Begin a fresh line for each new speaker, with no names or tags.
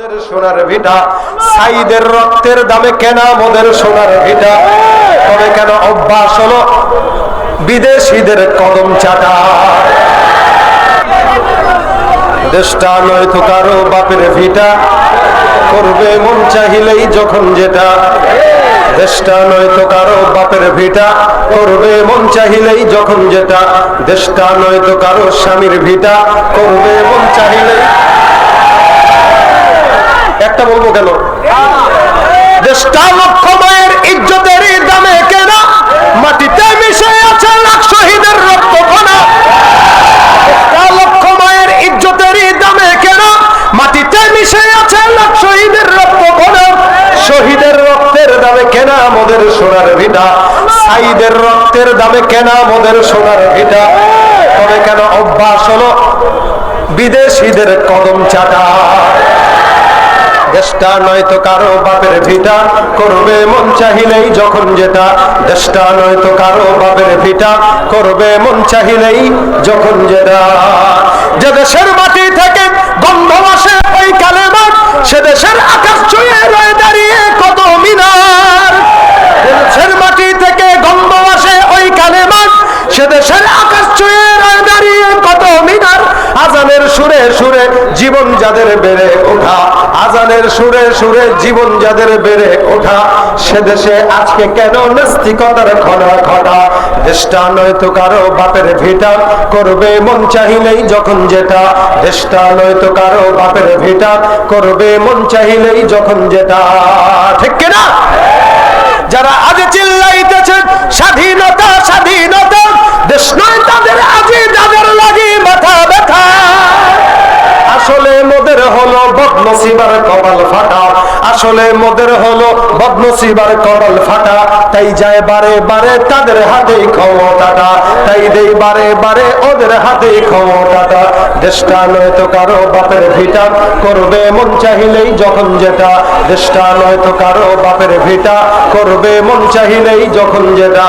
মোদের সোনার ভিটা। সাইদের রক্তের দামে কেনা মোদের সোনার ভিটা। তবে কেন অভ্যাস হলো? বিদেশিদের কদম চাটা। দেশটা নয়তো কারও বাপের ভিটা। করবে মন চাহিলেই যখন যেটা। দেশটা নয়তো কারও বাপের ভিটা। করবে মন চাহিলেই যখন যেটা। দেশটা নয়তো কারও স্বামীর ভিটা। করবে মন চাহিলেই দেশটা লক্ষ মায়ের ইজ্জতের দামে কেনা, মাটিতে মিশে আছে লাখ শহীদের রক্ত কণা। দামে কেনা, মাটিতে মিশে আছে লাখ শহীদের রক্তের দামে কেনা মোদের সোনার ভিটা। সাইদের রক্তের কেন অভ্যাস হলো? বিদেশিদের কদম চাটা। দেশটা নয়তো কারও বাপের ভিটা। করবে মন চাহিলেই যখন যেটা। দেশটা নয়তো কারও বাপের ভিটা। করবে মন চাহিলেই যখন যেটা। যে দেশের মাটি থেকে গন্ধ আসে ওই কালেমা সে দেশের আকাশ ছুঁয়ে রয়ে দাঁড়িয়ে কত মিনার। দেশের মাটি থেকে গন্ধ আসে ওই কালেমা সে দেশের আকাশ ছুঁয়ে রয়ে দাঁড়িয়ে কত মিনার। আজানের সুরে সুরে জীবন যাদের বেড়ে ওঠা। আজানের সুরে সুরে জীবন যাদের বেড়ে ওঠা, সে দেশে আজকে কেন নাস্তিকতার খড়া খড়া দেশটা নয়তো কারও বাপের ভিটা, করবে মন চাহিলেই যখন যেটা। দেশটা নয়তো কারও বাপের ভিটা, করবে মন চাহিলেই যখন যেটা। ঠিক কিনা? বদনসিবার কপাল ফাটা। আসলে মোদের হলো বদনসিবার কপাল ফাটা। তাই যায় বারে বারে তাদের হাতে ক্ষমতাটা। তাই দেই বারে বারে ওদের হাতে ক্ষমতাটা। দেশটা নয়তো কারও বাপের ভিটা। করবে মন চাহিলেই যখন যেটা। দেশটা নয়তো কারও বাপের ভিটা। করবে মন চাহিলেই যখন যেটা।